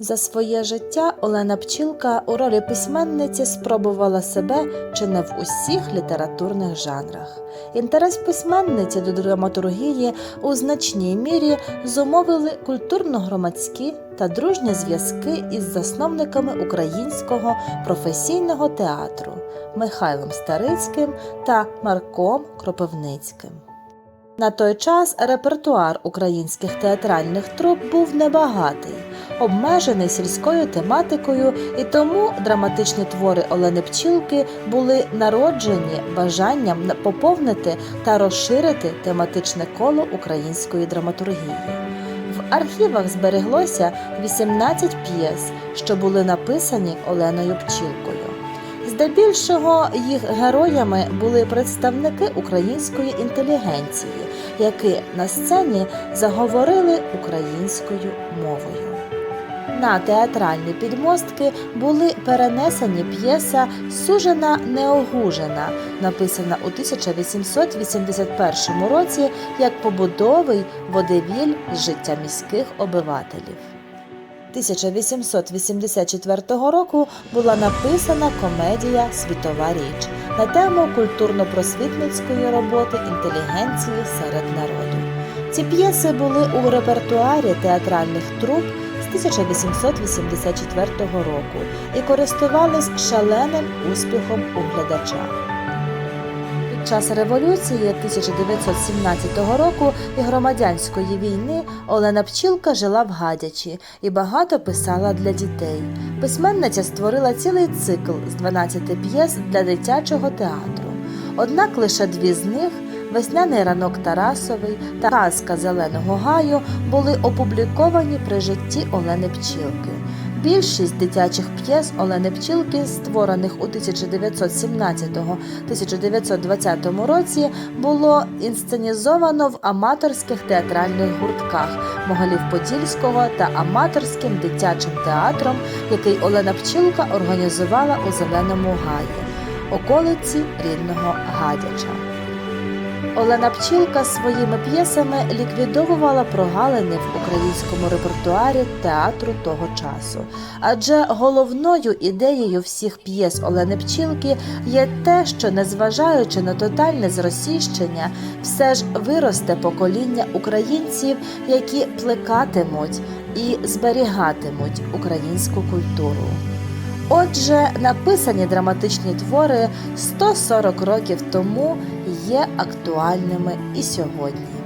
За своє життя Олена Пчілка у ролі письменниці спробувала себе чи не в усіх літературних жанрах. Інтерес письменниці до драматургії у значній мірі зумовили культурно-громадські та дружні зв'язки із засновниками українського професійного театру Михайлом Старицьким та Марком Кропивницьким. На той час репертуар українських театральних труп був небагатий, обмежений сільською тематикою, і тому драматичні твори Олени Пчілки були народжені бажанням поповнити та розширити тематичне коло української драматургії. В архівах збереглося 18 п'єс, що були написані Оленою Пчілкою. Здебільшого їх героями були представники української інтелігенції, які на сцені заговорили українською мовою. На театральні підмостки були перенесені п'єса Сужена неогужена, написана у 1881 році як побудовий водевіль життя міських обивателів. 1884 року була написана комедія Світова річ на тему культурно-просвітницької роботи інтелігенції серед народу. Ці п'єси були у репертуарі театральних труп з 1884 року і користувались шаленим успіхом у глядача. Час революції 1917 року і громадянської війни Олена Пчілка жила в Гадячі і багато писала для дітей. Письменниця створила цілий цикл з 12 п'єс для дитячого театру. Однак лише дві з них Весняний ранок Тарасовий та Казка Зеленого гаю були опубліковані при житті Олени Пчілки. Більшість дитячих п'єс Олени Пчілки, створених у 1917-1920 році, було інсценізовано в аматорських театральних гуртках Могилів-Подільського та аматорським дитячим театром, який Олена Пчілка організувала у Зеленому гаї, околиці рідного Гадяча. Олена Пчілка своїми п'єсами ліквідовувала прогалини в українському репертуарі театру того часу. Адже головною ідеєю всіх п'єс Олени Пчілки є те, що, незважаючи на тотальне зросійщення, все ж виросте покоління українців, які плекатимуть і зберігатимуть українську культуру. Отже, написані драматичні твори 140 років тому є актуальними і сьогодні.